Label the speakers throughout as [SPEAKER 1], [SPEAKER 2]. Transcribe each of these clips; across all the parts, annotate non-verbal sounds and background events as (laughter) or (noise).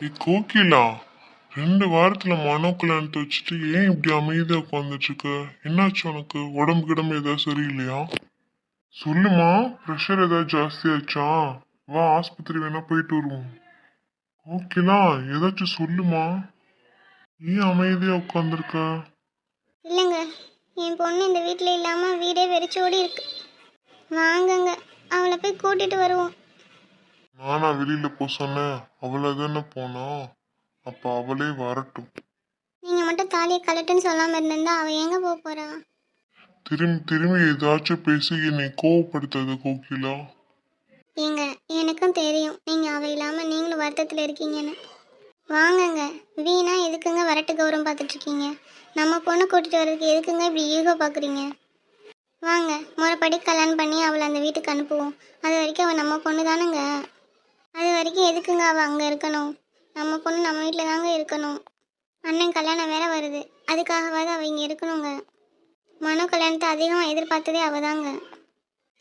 [SPEAKER 1] ஏ கோகிலா ரெண்டு வாரத்துல மனோ கல்யாணத்தை வச்சுட்டு ஏன் இப்படி அமைதியா உட்காந்துட்டு இருக்க என்னாச்சு உனக்கு? உடம்பு கிடம்பு ஏதாவது சரியில்லையா? சொல்லுமா ப்ரெஷர் ஏதாவது ஜாஸ்தியாச்சா வா ஆஸ்பத்திரி வேணா போயிட்டு வருவோம். ஓகேலா ஏதாச்சும் சொல்லுமா? ஏன் அமைதியா உட்காந்துருக்க
[SPEAKER 2] இல்லைங்க என் பொண்ணு இந்த வீட்டில் இல்லாமல் வீடே வெறிச்சோடி இருக்கு. வாங்கங்க அவளை போய் கூட்டிட்டு வருவோம்.
[SPEAKER 1] நானா வெளியில போ சொன்னேன் அவளை தானே போனா? அப்ப அவளே வரட்டும்.
[SPEAKER 2] நீங்கள் மட்டும் தாலியை கலட்டுன்னு சொல்லாமல் இருந்திருந்தா அவள் எங்கே போக போகிறா
[SPEAKER 1] திரும்பி திரும்பி ஏதாச்சும் பேசி என்னை கோவப்படுத்தாத கோகிலா.
[SPEAKER 2] ஏங்க எனக்கும் தெரியும். நீங்கள் அவள் இல்லாமல் நீங்களும் வருத்தத்தில் இருக்கீங்கன்னு. வாங்கங்க. வீணா எதுக்குங்க வரட்டு கௌரவம் பார்த்துட்டு இருக்கீங்க நம்ம பொண்ணை கூட்டிட்டு வர்றதுக்கு எதுக்குங்க இப்படி ஈகோ பார்க்குறீங்க? வாங்க முறைப்படி கல்யாணம் பண்ணி அவளை அந்த வீட்டுக்கு அனுப்புவோம். அது வரைக்கும் அவள் நம்ம பொண்ணு தானேங்க அது வரைக்கும் எதுக்குங்க அவள் அங்கே இருக்கணும்? நம்ம பொண்ணு நம்ம வீட்டில் தாங்க இருக்கணும். அண்ணன் கல்யாணம் வேற வருது. அதுக்காகவாவது அவள் இங்கே இருக்கணுங்க. மனோ கல்யாணத்தை அதிகமாக எதிர்பார்த்ததே அவள் தாங்க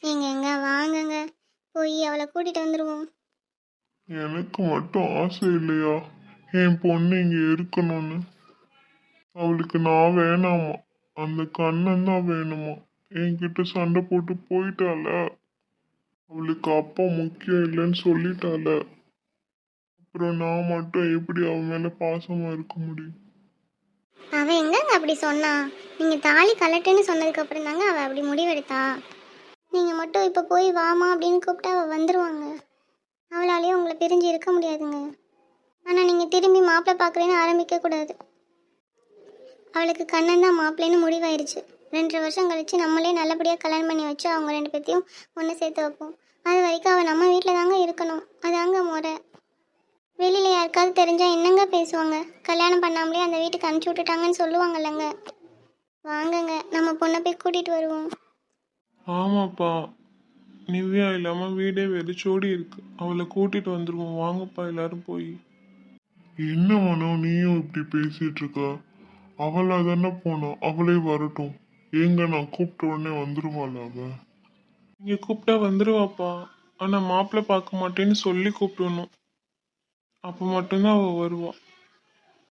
[SPEAKER 2] நீங்கள் எங்க வாங்கங்க. போய் அவளை கூட்டிகிட்டு வந்துடுவோம்
[SPEAKER 1] எனக்கு மட்டும் ஆசை இல்லையா? என் பொண்ணு இங்கே இருக்கணும்னு. அவளுக்கு நான் வேணாமா? அந்த கண்ணன் தான் வேணுமா? என்கிட்ட சண்டை போட்டு போயிட்டால அவளுக்கு அப்பா முக்கியம் இல்லைன்னு சொல்லிட்டால. அப்புறம் நான் மட்டும் எப்படி அவ மேல பாசமா இருக்க முடியும்?
[SPEAKER 2] அவ எங்கங்க அப்படி சொன்னா? நீங்க தாலி கலட்டுன்னு சொன்னதுக்கு அப்புறம் தாங்க அவ அப்படி முடிவெடுத்தா? நீங்க மட்டும் இப்ப போய் வாமா அப்படின்னு கூப்பிட்டா அவ வந்துருவாங்க. அவளாலேயே உங்களை பிரிஞ்சு இருக்க முடியாதுங்க. ஆனா நீங்க திரும்பி மாப்பிள்ளை பார்க்குறேன்னு ஆரம்பிக்க கூடாது. அவளுக்கு கண்ணன் தான் மாப்பிள்ளைன்னு முடிவாயிருச்சு. ரெண்டரை வருஷம் கழிச்சு நம்மளே நல்லபடியாக கல்யாணம் பண்ணி வச்சு அவங்க ரெண்டு பேர்த்தையும் ஒன்று சேர்த்து வைப்போம். அது வரைக்கும் அவள் நம்ம வீட்டில் தாங்க இருக்கணும். அதாங்க முறை. வெளியில யாருக்காவது தெரிஞ்சா என்னங்க பேசுவாங்க? கல்யாணம் பண்ணாமலே அந்த வீட்டுக்கு அனுப்பிச்சி விட்டுட்டாங்கன்னு சொல்லுவாங்கல்லங்க. வாங்கங்க நம்ம பொண்ணை போய் கூட்டிட்டு வருவோம்.
[SPEAKER 3] ஆமாப்பா. நிவ்யா இல்லாம வீடே வெறிச்சோடி இருக்கு. அவளை கூட்டிட்டு வந்துருவோம். வாங்கப்பா எல்லாரும் போய்.
[SPEAKER 1] என்ன மனோ நீயும் இப்படி பேசிட்டு இருக்க? அவளா தானே போனா? அவளே வரட்டும். ஏங்க நான் கூப்பிட்ட உடனே வந்துருவாள் அவ
[SPEAKER 3] நீங்க கூப்பிட்டா வந்துருவாப்பா. ஆனா மாப்பிள்ளை பார்க்க மாட்டேன்னு சொல்லி கூப்பிடணும். அப்ப மட்டும்தான் அவ வருவா.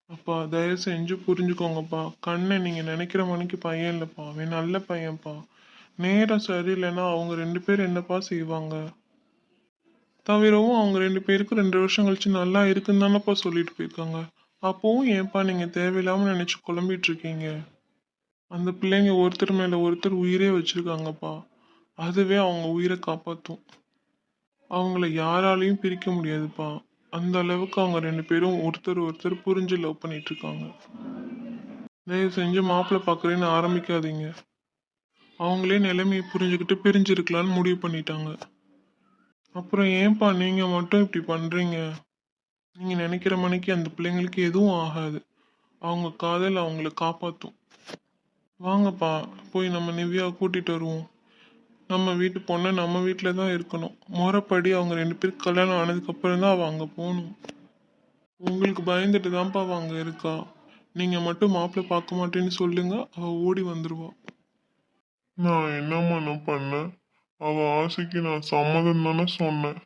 [SPEAKER 3] அப்பா தயவு செஞ்சு புரிஞ்சுக்கோங்கப்பா. கண்ணை நீங்க நினைக்கிற மணிக்கு பையன் இல்லப்பா. அவன் நல்ல பையன்ப்பா. நேரம் சரியில்லைன்னா அவங்க ரெண்டு பேரும் என்னப்பா செய்வாங்க? தவிரவும் அவங்க ரெண்டு பேருக்கும் ரெண்டு வருஷம் கழிச்சு நல்லா இருக்குன்னு தானப்பா சொல்லிட்டு போயிருக்காங்க. அப்பவும் ஏன்ப்பா நீங்க தேவையில்லாம நினைச்சு குழம்பிட்டு இருக்கீங்க? அந்த பிள்ளைங்க ஒருத்தர் மேல ஒருத்தர் உயிரே வச்சிருக்காங்கப்பா. அதுவே அவங்க உயிரை காப்பாத்தும். அவங்கள யாராலையும் பிரிக்க முடியாதுப்பா. அந்த அளவுக்கு அவங்க ரெண்டு பேரும் ஒருத்தர் ஒருத்தர் புரிஞ்சு லவ் பண்ணிட்டு இருக்காங்க தயவு செஞ்சு மாப்பிள்ளை பார்க்குறேன்னு ஆரம்பிக்காதீங்க. அவங்களே நிலைமையை புரிஞ்சுக்கிட்டு பிரிஞ்சிருக்கலான்னு முடிவு பண்ணிட்டாங்க. அப்புறம் ஏன்பா நீங்க மட்டும் இப்படி பண்றீங்க? நீங்க நினைக்கிற மணிக்கு அந்த பிள்ளைங்களுக்கு எதுவும் ஆகாது. அவங்க காதல் அவங்கள காப்பாற்றும் வாங்கப்பா போய் நம்ம நிவ்யாவை கூட்டிட்டு வருவோம். நம்ம வீட்டு பொண்ணை நம்ம வீட்டில் தான் இருக்கணும். முறைப்படி அவங்க ரெண்டு பேருக்கு கல்யாணம் ஆனதுக்கப்புறம் தான் அவள் அங்கே போகணும். உங்களுக்கு பயந்துட்டு தான்ப்பா அவள் அங்கே இருக்கா? நீங்கள் மட்டும் மாப்பிள்ளை பார்க்க மாட்டேன்னு சொல்லுங்க அவள் ஓடி வந்துடுவா
[SPEAKER 1] நான் என்ன நான் பண்ணேன்? அவள் ஆசைக்கு நான் சம்மதம் தானே சொன்னேன்.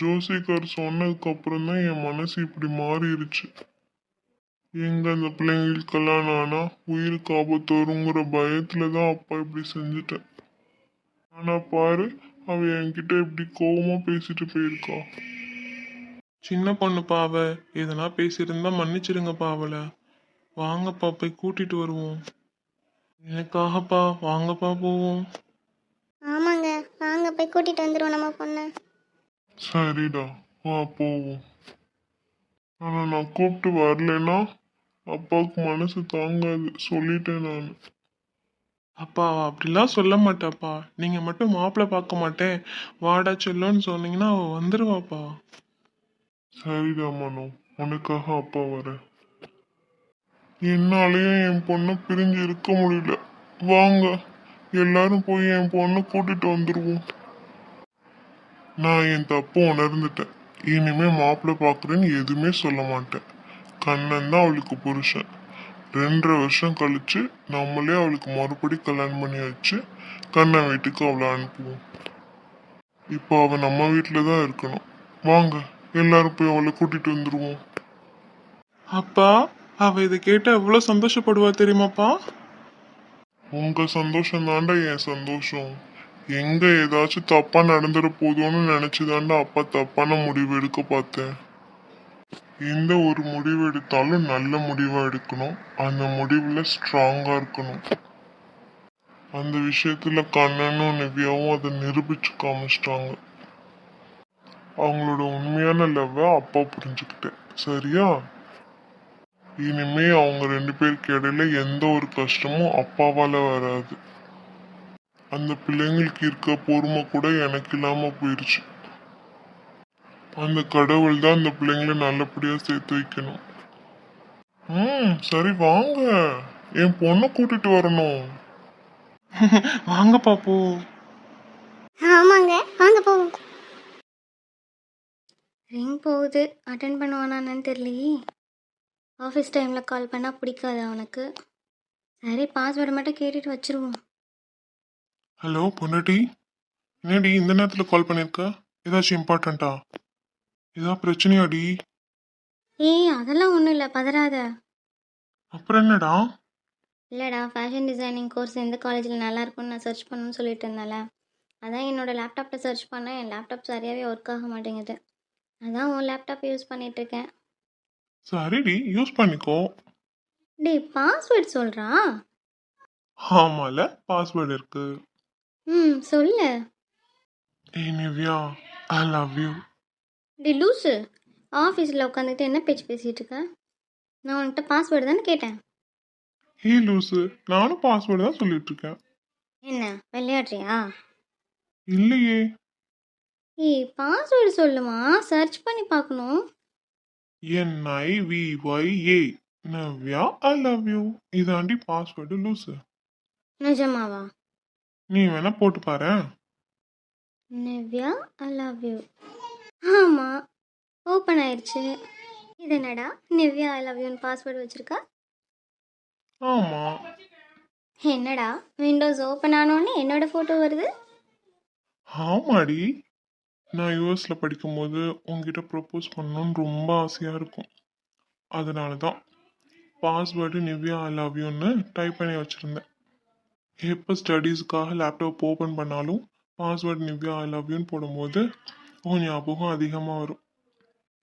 [SPEAKER 1] ஜோசிக்கார் சொன்னதுக்கப்புறம் தான் என் மனசு இப்படி மாறிடுச்சு எங்க அந்த பிள்ளைங்களுக்கு கல்யாணம் ஆனா உயிருக்கு ஆபத்து வருங்கிற பயத்துல தான் அப்பா இப்படி செஞ்சுட்டேன். ஆனா பாரு அவ என்கிட்ட இப்படி கோவமா பேசிட்டு போயிருக்கா.
[SPEAKER 3] சின்ன பொண்ணுப்பா அவ எதனா பேசியிருந்தா மன்னிச்சிடுங்கப்பா அவளை. வாங்கப்பா போய் கூட்டிட்டு வருவோம். எனக்காகப்பா வாங்கப்பா போவோம்.
[SPEAKER 2] ஆமாங்க வாங்க போய் கூட்டிட்டு வந்துடுவோம் நம்ம பொண்ணை.
[SPEAKER 1] சரிடா வா போவோம். ஆனா நான் கூப்பிட்டு வரலைன்னா அப்பாவுக்கு மனசு தாங்காது. சொல்லிட்டேன் நான்.
[SPEAKER 3] அப்பா அவ அப்படிலாம் சொல்ல மாட்டாப்பா. நீங்க மட்டும் மாப்பிள்ளை பார்க்க மாட்டேன். வாடா செல்லோன்னு சொன்னீங்கன்னா அவ வந்துருவாப்பா.
[SPEAKER 1] சரிடா மனோ. உனக்காக அப்பா வரேன். என்னாலயும் என் பொண்ணை பிரிஞ்சு இருக்க முடியல. வாங்க. எல்லாரும் போய் என் பொண்ணை கூட்டிட்டு வந்துருவோம். நான் என் தப்பு உணர்ந்துட்டேன். இனிமே மாப்பிள்ளை பார்க்குறேன்னு எதுவுமே சொல்ல மாட்டேன். கண்ணன் தான் அவளுக்கு புருஷன். ரெண்டரை வருஷம் கழிச்சு நம்மளே அவளுக்கு மறுபடி கல்யாணம் பண்ணி வச்சு கண்ணன் வீட்டுக்கு அவளை அனுப்புவோம். இப்போ அவ நம்ம வீட்டில் தான் இருக்கணும். வாங்க எல்லாரும் போய் அவளை கூட்டிட்டு வந்துருவோம்.
[SPEAKER 3] அப்பா அவ இதை கேட்டா எவ்வளவு சந்தோஷப்படுவா தெரியுமாப்பா?
[SPEAKER 1] உங்க சந்தோஷம் தாண்டா என் சந்தோஷம். எங்க ஏதாச்சும் தப்பா நடந்துட போதோன்னு நினைச்சுதாண்டா அப்பா தப்பான முடிவு எடுக்க பார்த்தேன். எந்த ஒரு முடிவு எடுத்தாலும் நல்ல முடிவாக எடுக்கணும். அந்த முடிவில் ஸ்ட்ராங்காக இருக்கணும். அந்த விஷயத்தில் கண்ணனும் நிவ்யாவும் அதை நிரூபிச்சு காமிச்சிட்டாங்க. அவங்களோட உண்மையான லவ்வை அப்பா புரிஞ்சுக்கிட்டேன் சரியா? இனிமே அவங்க ரெண்டு பேருக்கு இடையில எந்த ஒரு கஷ்டமும் அப்பாவால வராது. அந்த பிள்ளைங்களுக்கு இருக்க பொறுமை கூட எனக்கு இல்லாம போயிடுச்சு அந்த கடவுள் தான் அந்த பிள்ளைங்களை நல்லபடியா சேர்த்து வைக்கணும். ம் சரி வாங்க. என் பொண்ணை கூட்டிட்டு வரணும். (laughs)
[SPEAKER 3] வாங்க பாப்பு.
[SPEAKER 4] ஆமாங்க வாங்க போவோம். ரிங் போகுது. அட்டன் பண்ணுவானான்னு தெரியலையே. ஆஃபீஸ் டைமில் கால் பண்ணால் பிடிக்காது அவனுக்கு சரி பாஸ்வேர்டு மட்டும் கேட்டுட்டு வச்சிருவோம்.
[SPEAKER 3] ஹலோ பொண்டாட்டி. என்னடி இந்த நேரத்துல கால் பண்ணிருக்க? ஏதாச்சும் இம்பார்ட்டண்ட்டா ஏதா பிரச்சனையாடி.
[SPEAKER 4] ஏய் அதெல்லாம் ஒன்றும் இல்லை பதறாத.
[SPEAKER 3] அப்புறம் என்னடா?
[SPEAKER 4] இல்லைடா ஃபேஷன் டிசைனிங் கோர்ஸ் எந்த காலேஜில் நல்லா இருக்கும்னு நான் சர்ச் பண்ணணும்னு சொல்லிட்டு இருந்தேன்ல. அதான் என்னோட லேப்டாப்பில் சர்ச் பண்ணேன். என் லேப்டாப் சரியாகவே ஒர்க் ஆக மாட்டேங்குது. அதான் உன் லேப்டாப் யூஸ் பண்ணிகிட்ருக்கேன்
[SPEAKER 3] சரிடி யூஸ் பண்ணிக்கோ.
[SPEAKER 4] டேய் பாஸ்வேர்ட் சொல்கிறா
[SPEAKER 3] ஆமால பாஸ்வேர்டு இருக்கு.
[SPEAKER 4] ம் சொல்லு.
[SPEAKER 3] ஏய் நிவ்யா ஐ லவ் யூ
[SPEAKER 4] டி லூஸு ஆஃபீஸில் உட்காந்துக்கிட்டு என்ன பேச்சு பேசிகிட்டு இருக்க நான் உன்கிட்ட பாஸ்வேர்டு தானே கேட்டேன்.
[SPEAKER 3] ஹே லூசு. நானும் பாஸ்வேர்டு தான் சொல்லிட்டு இருக்கேன்
[SPEAKER 4] என்ன விளையாடுறியா?
[SPEAKER 3] இல்லையே.
[SPEAKER 4] ஏய் பாஸ்வேர்டு சொல்லுமா? சர்ச் பண்ணி பார்க்கணும்.
[SPEAKER 3] N I V Y A Navya I love you இதாண்டி password லூசு.
[SPEAKER 4] நிஜமாவா?
[SPEAKER 3] நீ வேணா போட்டு பாரு
[SPEAKER 4] நிவ்யா ஐ லவ் யூ ஆமாம் ஓப்பன் ஆயிடுச்சு இது என்னடா? நிவ்யா ஐ லவ் யூன்னு பாஸ்வேர்டு வச்சுருக்கா?
[SPEAKER 3] ஆமா.
[SPEAKER 4] என்னடா? விண்டோஸ் ஓப்பன் ஆனோடனே என்னோட ஃபோட்டோ வருது?
[SPEAKER 3] ஆமாடி. நான் யூஎஸ்ல படிக்கும்போது உங்ககிட்ட ப்ரப்போஸ் பண்ணணும்னு ரொம்ப ஆசையாக இருக்கும். அதனால தான் பாஸ்வேர்டு நிவ்யா ஐ லவ் யூன்னு டைப் பண்ணி வச்சுருந்தேன். எப்போ ஸ்டடீஸ்க்காக லேப்டாப் ஓப்பன் பண்ணாலும் பாஸ்வேர்டு நிவ்யா ஐ லவ் யூன்னு போடும்போது உன் ஞாபகம் அதிகமாக வரும்.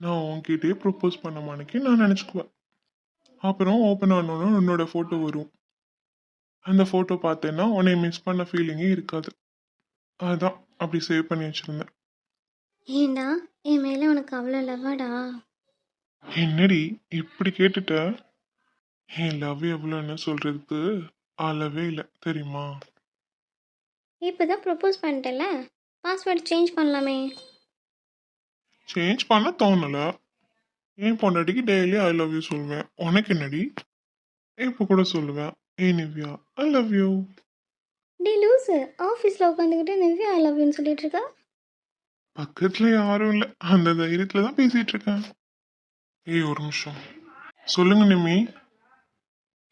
[SPEAKER 3] நான் உன்கிட்டயே ப்ரப்போஸ் பண்ண மாணிக்கு நான் நினச்சிக்குவேன். அப்புறம் ஓப்பன் ஆனோன்னு உன்னோட ஃபோட்டோ வரும். அந்த ஃபோட்டோ பார்த்தேன்னா உன்னை மிஸ் பண்ண ஃபீலிங்கே இருக்காது. அதான் அப்படி சேவ் பண்ணி வச்சுருந்தேன்.
[SPEAKER 4] ஏண்டா? என் மேலே உனக்கு அவ்வளோ லவ்வாடா
[SPEAKER 3] என்னடி இப்படி கேட்டுட்ட? என் லவ் எவ்வளோன்னு சொல்றதுக்கு அளவே இல்லை தெரியுமா?
[SPEAKER 4] இப்போ தான் ப்ரப்போஸ் பண்ணிட்டல பாஸ்வேர்டு சேஞ்ச் பண்ணலாமே.
[SPEAKER 3] சேஞ்ச் பண்ண தோணல. என் பொண்டாட்டிக்கு டெய்லி ஐ லவ் யூ சொல்லுவேன். உனக்கு என்னடி? இப்போ கூட சொல்லுவேன். ஏ நிவ்யா ஐ லவ் யூ
[SPEAKER 4] டே லூஸு ஆஃபீஸில் உட்காந்துக்கிட்டு நிவ்யா ஐ லவ் யூன்னு சொல்லிட்டு இருக்கா?
[SPEAKER 3] பக்கத்துல யாரும் இல்லை. அந்த தைரியத்துல தான் பேசிட்டு இருக்கேன். ஏய் ஒரு நிமிஷம். சொல்லுங்க நிம்மி.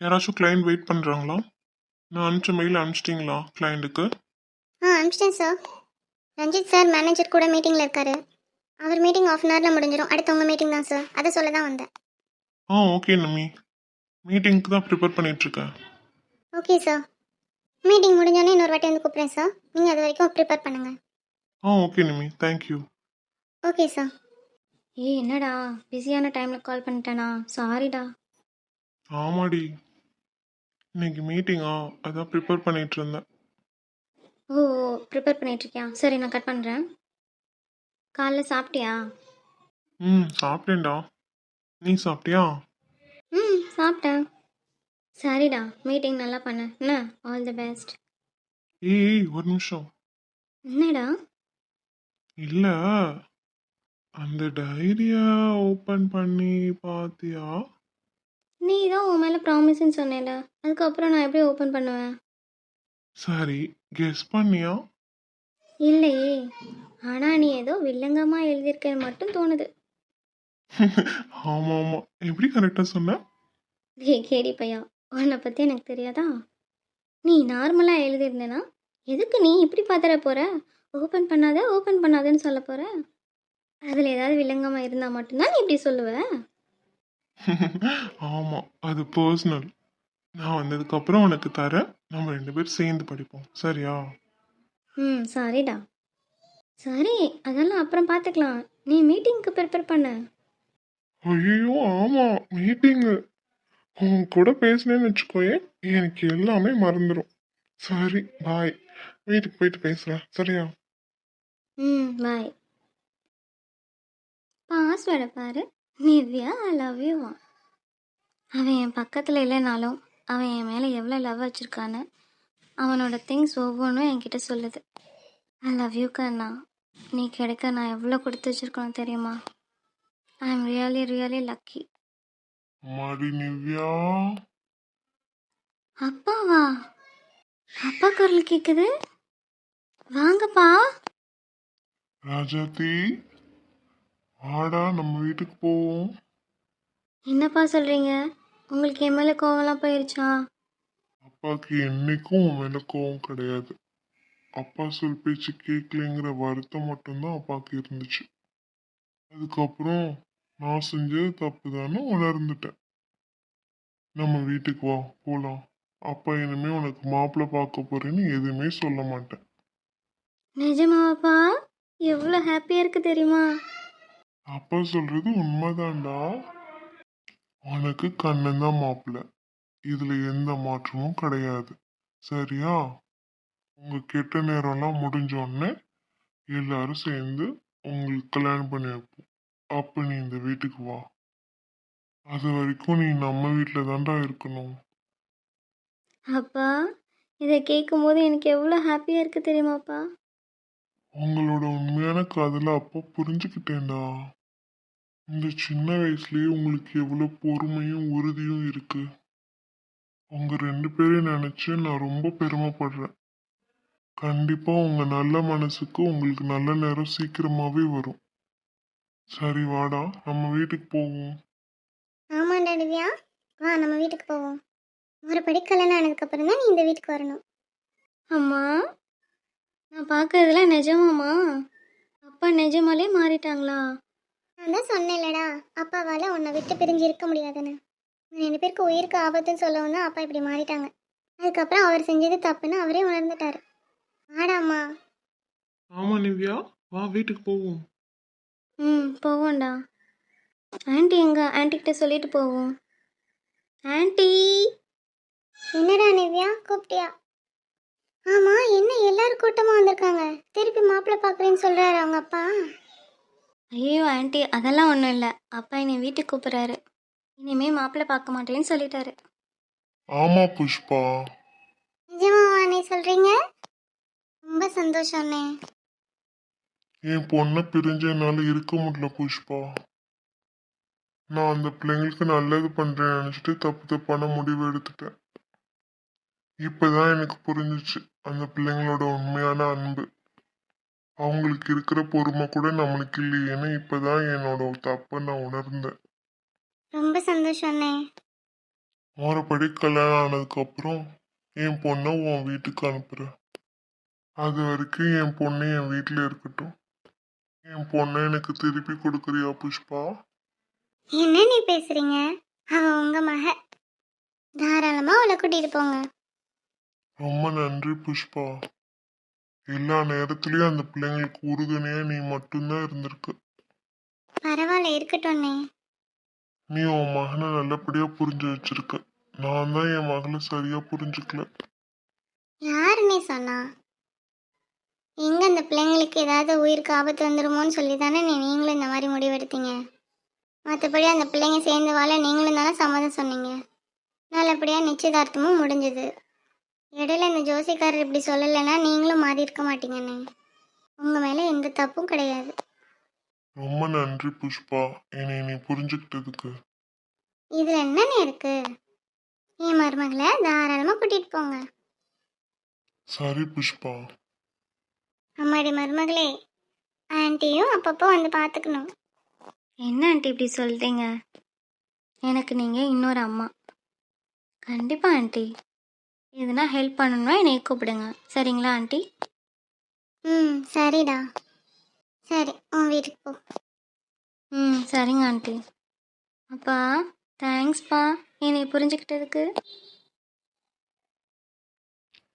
[SPEAKER 3] யாராச்சும் கிளைண்ட் வெயிட் பண்றாங்களா? நான் அனுப்பிச்ச மெயில் அனுப்பிச்சிட்டிங்களா கிளைண்ட்டுக்கு
[SPEAKER 4] ஆ அனுப்பிச்சிட்டேன் சார் ரஞ்சித் சார் மேனேஜர் கூட மீட்டிங்கில் இருக்காரு. அவர் மீட்டிங் ஆஃப் அன் ஹவரில் முடிஞ்சிடும் அடுத்து உங்கள் மீட்டிங் தான் சார் அதை சொல்ல தான் வந்தேன்.
[SPEAKER 3] ஆ ஓகே நிம்மி மீட்டிங்க்கு தான் ப்ரிப்பேர் பண்ணிட்டு இருக்கேன்
[SPEAKER 4] ஓகே சார் மீட்டிங் முடிஞ்சோடனே இன்னொரு வாட்டி வந்து கூப்பிட்றேன் சார் நீங்கள் அது வரைக்கும் ப்ரிப்பேர் பண்ணுங்கள்
[SPEAKER 3] ஆ okay Nimmi thank you
[SPEAKER 4] okay sir ஏய் என்னடா? பிஸியான டைமில் கால் பண்ணிட்டேனா? சாரிடா
[SPEAKER 3] ஆமாடி. இன்னைக்கு மீட்டிங்கா அதான் ப்ரிப்பேர் பண்ணிட்டு இருந்தேன்
[SPEAKER 4] ஓ ப்ரிப்பேர் பண்ணிகிட்ருக்கியா சரி நான் கட் பண்ணுறேன் காலைல சாப்பிட்டியா?
[SPEAKER 3] ம் சாப்பிட்டேன்டா. நீ சாப்பிட்டியா?
[SPEAKER 4] ம் சாப்பிட்டேன். சரிடா மீட்டிங் நல்லா பண்ண. என்ன? ஆல் தி பெஸ்ட்
[SPEAKER 3] ஏய் ஒரு நிமிஷம்.
[SPEAKER 4] என்னடா?
[SPEAKER 3] இல்ல. அந்த டைரியா ஓபன் பண்ணி பாத்தியா?
[SPEAKER 4] நீ தான் உன் மேலே ப்ராமிஸ்ன்னு சொன்னேன்ல அதுக்கப்புறம் நான் எப்படி ஓப்பன் பண்ணுவேன்?
[SPEAKER 3] சரி கெஸ் பண்ணியா?
[SPEAKER 4] இல்லையே. ஆனால் நீ ஏதோ வில்லங்கமாக எழுதியிருக்கேன்னு மட்டும் தோணுது.
[SPEAKER 3] ஆமா ஆமா. எப்படி கரெக்டா சொன்ன?
[SPEAKER 4] டேய் கேடி பையா உன்னை பற்றி எனக்கு தெரியாதா? நீ நார்மலாக எழுதியிருந்தேனா? எதுக்கு நீ இப்படி பார்த்துட போகிற ஓப்பன் பண்ணாத ஓப்பன் பண்ணாதன்னு சொல்ல போகிற அதில் ஏதாவது வில்லங்கமாக இருந்தால் மட்டும்தான் நீ இப்படி சொல்லுவ? (laughs)
[SPEAKER 3] ஆமா அது பர்சனல் நான் வந்ததுக்கு அப்புறம் உனக்கு தரேன். நம்ம ரெண்டு பேரும் சேர்ந்து படிப்போம். சரியா?
[SPEAKER 2] ம் சாரிடா. சரி அதெல்லாம் அப்புறம் பார்த்துக்கலாம் நீ மீட்டிங்க்கு ப்ரிப்பேர் பண்ண.
[SPEAKER 3] ஐயோ ஆமா மீட்டிங்கு உன் கூட பேசினேன்னு வச்சுக்கோயேன் எனக்கு எல்லாமே மறந்துடும் சரி பாய் வீட்டுக்கு போயிட்டு பேசுறேன் சரியா?
[SPEAKER 2] ம் பாய் பாஸ்வேர்டை பாரு. நிவ்யா ஐ லவ் யூ அவன் என் பக்கத்தில் இல்லைனாலும் அவன் என் மேலே எவ்வளோ லவ் வச்சுருக்கான்னு அவனோட திங்ஸ் ஒவ்வொன்றும் என்கிட்ட சொல்லுது. ஐ லவ் யூ கண்ணா. நீ கிடைக்க நான் எவ்வளோ கொடுத்து வச்சுருக்கணும் தெரியுமா? I am really really lucky
[SPEAKER 1] மாடி நிவ்யா.
[SPEAKER 2] அப்பாவா? அப்பா குரல் கேட்குது வாங்கப்பா.
[SPEAKER 1] ராஜாத்தி வாடா நம்ம வீட்டுக்கு போவோம்.
[SPEAKER 2] என்னப்பா சொல்கிறீங்க உங்களுக்கு என் மேலே கோவம்லாம் போயிருச்சா?
[SPEAKER 1] அப்பாவுக்கு என்னைக்கும் உன் மேல கோவம் கிடையாது. அப்பா சொல் பேச்சு கேட்கலைங்கிற வருத்தம் மட்டும்தான் அப்பாவுக்கு இருந்துச்சு. அதுக்கப்புறம் நான் செஞ்சது தப்பு தானே உணர்ந்துட்டேன். நம்ம வீட்டுக்கு வா போலாம். அப்பா இனிமே உனக்கு மாப்பிள்ளை பார்க்க போறேன்னு எதுவுமே சொல்ல மாட்டேன்.
[SPEAKER 2] நிஜமாவாப்பா எவ்வளோ ஹாப்பியாக இருக்கு தெரியுமா?
[SPEAKER 1] அப்பா சொல்றது உண்மைதான்டா. உனக்கு கண்ணன் தான் மாப்பிள்ளை இதுல எந்த மாற்றமும் கிடையாது. சரியா? உங்க கெட்ட நேரம்லாம் முடிஞ்ச உடனே எல்லாரும் சேர்ந்து உங்களுக்கு கல்யாணம் பண்ணி வைப்போம். அப்ப நீ இந்த வீட்டுக்கு வா. அது வரைக்கும் நீ நம்ம வீட்டில தான்டா இருக்கணும்.
[SPEAKER 2] அப்பா இதை கேட்கும்போது எனக்கு எவ்வளோ ஹாப்பியாக இருக்கு தெரியுமாப்பா?
[SPEAKER 1] உங்களோட உண்மையான காதலை அப்பா புரிஞ்சுக்கிட்டேன்டா. இந்த சின்ன வயசுலயே உங்களுக்கு எவ்வளவு பொறுமையும் உறுதியும் இருக்கு. உங்க ரெண்டு பேரையும் நினைச்சு நான் ரொம்ப பெருமைப்படுறேன். கண்டிப்பா உங்க நல்ல மனசுக்கு உங்களுக்கு நல்ல நேரம் சீக்கிரமாவே வரும். சரி வாடா. நம்ம வீட்டுக்கு போவோம்.
[SPEAKER 2] ஆமாண்டா திவ்யா. வா நம்ம வீட்டுக்கு போவோம். ஒரு படி கல்யாணம் ஆனதுக்கப்புறம் தான் நீ இந்த வீட்டுக்கு வரணும். அம்மா நான் பார்க்கறதுலாம் நிஜமாம்மா? அப்பா நிஜமாலே மாறிட்டாங்களா? நான் தான் சொன்னேன்லடா. அப்பாவால் உன்னை விட்டு பிரிஞ்சு இருக்க முடியாதுன்னு. ரெண்டு பேருக்கு உயிருக்கு ஆபத்துன்னு சொல்லவும் தான் அப்பா இப்படி மாறிட்டாங்க. அதுக்கப்புறம் அவர் செஞ்சது தப்புன்னு அவரே உணர்ந்துட்டாரு. வாடாம்மா
[SPEAKER 3] ஆமா நிவ்யா. வா வீட்டுக்கு போவோம்.
[SPEAKER 2] ம் போவோம்டா. ஆன்ட்டி எங்க? ஆன்ட்டி கிட்ட சொல்லிட்டு போவோம். ஆன்ட்டி என்னடா நிவ்யா? கூப்பிட்டியா? ஆமா என்ன எல்லாரும் கூட்டமா வந்திருக்காங்க? திருப்பி மாப்பிள்ளை பார்க்குறேன்னு சொல்றாரு அவங்க அப்பா. ஐயோ ஆன்ட்டி அதெல்லாம் ஒன்றும் இல்லை. அப்பா என்னை வீட்டுக்கு கூப்பிட்றாரு. இனிமே மாப்பிள்ளை பார்க்க மாட்டேன்னு சொல்லிட்டாரு.
[SPEAKER 1] ஆமா புஷ்பா.
[SPEAKER 2] நிஜமாவா அண்ணே சொல்றீங்க? ரொம்ப சந்தோஷம் அண்ணே
[SPEAKER 1] என் பொண்ணை பிரிஞ்ச என்னால இருக்க முடியல புஷ்பா. நான் அந்த பிள்ளைங்களுக்கு நல்லது பண்றேன்னு நினைச்சிட்டு தப்பு தப்பான முடிவு எடுத்துட்டேன். இப்பதான் எனக்கு புரிஞ்சுச்சு அந்த பிள்ளைங்களோட உண்மையான அன்பு. அவங்களுக்கு இருக்கிற பொறுமை கூட நம்மளுக்கு இல்லையேன்னு இப்பதான் என்னோட தப்பை நான் உணர்ந்தேன்.
[SPEAKER 2] ரொம்ப சந்தோஷம் அண்ணே
[SPEAKER 1] மறுபடி கல்யாணம் ஆனதுக்கு அப்புறம் என் பொண்ணை உன் வீட்டுக்கு அனுப்புறேன். அது வரைக்கும் என் பொண்ணு என் வீட்டில் இருக்கட்டும். என் பொண்ணை எனக்கு திருப்பி கொடுக்குறியா புஷ்பா?
[SPEAKER 2] என்ன நீ பேசுறீங்க? அவ உங்க மக. தாராளமா அவளை கூட்டிட்டு போங்க.
[SPEAKER 1] ரொம்ப நன்றி புஷ்பா. எல்லா நேரத்துலயும் அந்த பிள்ளைங்களுக்கு உறுதுணையா நீ மட்டும்தான் இருந்திருக்க.
[SPEAKER 2] பரவாயில்ல இருக்கட்டும் அண்ணே.
[SPEAKER 1] நீ உன் மகனை நல்லபடியா புரிஞ்சு வச்சிருக்க. நான் தான் என் மகளை சரியா புரிஞ்சுக்கல.
[SPEAKER 2] யாருன்னே சொன்னா? எங்க அந்த பிள்ளைங்களுக்கு ஏதாவது உயிருக்கு ஆபத்து வந்துருமோன்னு சொல்லி தானே நீங்களும் இந்த மாதிரி முடிவெடுத்தீங்க? மற்றபடி அந்த பிள்ளைங்க சேர்ந்து வாழ நீங்களும் தானே சம்மதம் சொன்னீங்க. நல்லபடியாக நிச்சயதார்த்தமும் முடிஞ்சது. இடையில இந்த ஜோசிக்காரர் இப்படி சொல்லலைன்னா நீங்களும் மாறி இருக்க மாட்டீங்கண்ணே. உங்கள் மேலே எந்த தப்பும் கிடையாது.
[SPEAKER 1] ரொம்ப நன்றி புஷ்பா. என்னை நீ புரிஞ்சுக்கிட்டதுக்கு.
[SPEAKER 2] இதில் என்னண்ணே இருக்கு? என் மருமகளை தாராளமாக கூட்டிகிட்டு போங்க.
[SPEAKER 1] சரி புஷ்பா.
[SPEAKER 2] அம்மாடி மருமகளே ஆன்ட்டியும் அப்பப்போ வந்து பார்த்துக்கணும் என்ன ஆண்டி இப்படி சொல்லிட்டீங்க எனக்கு நீங்கள் இன்னொரு அம்மா. கண்டிப்பாக ஆண்டி. எதுனா ஹெல்ப் பண்ணணும்னா என்னை கூப்பிடுங்க. சரிங்களா ஆண்டி? ம் சரிடா. சரி உன் வீட்டுக்கு போ. ம் சரிங்க ஆண்டி. அப்பா
[SPEAKER 4] தேங்க்ஸ்ப்பா. என்னை புரிஞ்சுக்கிட்டதுக்கு.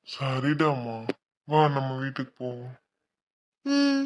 [SPEAKER 1] சரிடாம்மா. வா நம்ம வீட்டுக்கு போவோம்.
[SPEAKER 4] ம்